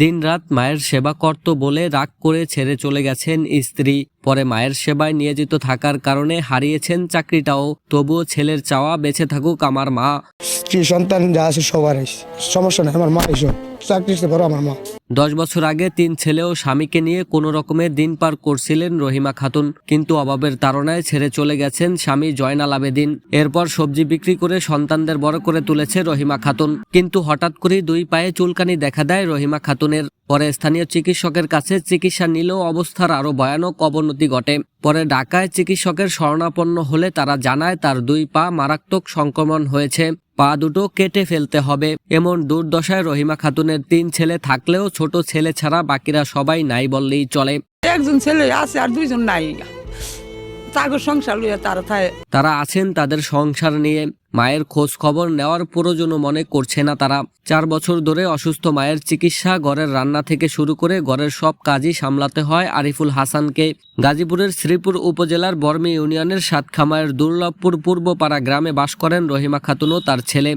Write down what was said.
দিনরাত মায়ের সেবা করত বলে রাগ করে ছেড়ে চলে গেছেন স্ত্রী। পরে মায়ের সেবায় নিয়োজিত থাকার কারণে হারিয়েছেন চাকরিটাও। তবুও ছেলের চাওয়া বেঁচে থাকুক আমার মা। স্ত্রী, সন্তান যা আছে সবার সমস্যা নেই, আমার মা এসব চাকরি বড় আমার মা। দশ বছর আগে তিন ছেলে ও স্বামীকে নিয়ে কোনো রকমের দিন পার করছিলেন রহিমা খাতুন। কিন্তু অভাবের তাড়নায় ছেড়ে চলে গেছেন স্বামী জয়নাল আবেদিন। এরপর সবজি বিক্রি করে সন্তানদের বড় করে তুলেছে রহিমা খাতুন। কিন্তু হঠাৎ করেই দুই পায়ে চুলকানি দেখা দেয় রহিমা খাতুনের। পরে স্থানীয় চিকিৎসকের কাছে চিকিৎসা নিলেও অবস্থার আরও ভয়ানক অবনতি ঘটে। পরে ঢাকায় চিকিৎসকের শরণাপন্ন হলে তারা জানায়, তার দুই পা মারাত্মক সংক্রমণ হয়েছে। পা দুটো কেটে ফেলতে হবে। এমন দুর্দশায় রহিমা খাতুনের তিন ছেলে থাকলেও ছোট ছেলে ছাড়া বাকিরা সবাই নাই বললেই চলে। একজন ছেলে আছে আর দুইজন নাই। তাগর সংসার লইয়া তারা তারা আছেন তাদের সংসার নিয়ে। মায়ের খোঁজ খবর নেওয়ার প্রয়োজনও মনে করছে না তারা। চার বছর ধরে অসুস্থ মায়ের চিকিৎসা, ঘরের রান্না থেকে শুরু করে ঘরের সব কাজই সামলাতে হয় আরিফুল হাসানকে। গাজীপুরের শ্রীপুর উপজেলার বর্মী ইউনিয়নের সাতখামায়ের দুর্লভপুর পূর্বপাড়া গ্রামে বাস করেন রহিমা খাতুন ও তার ছেলে।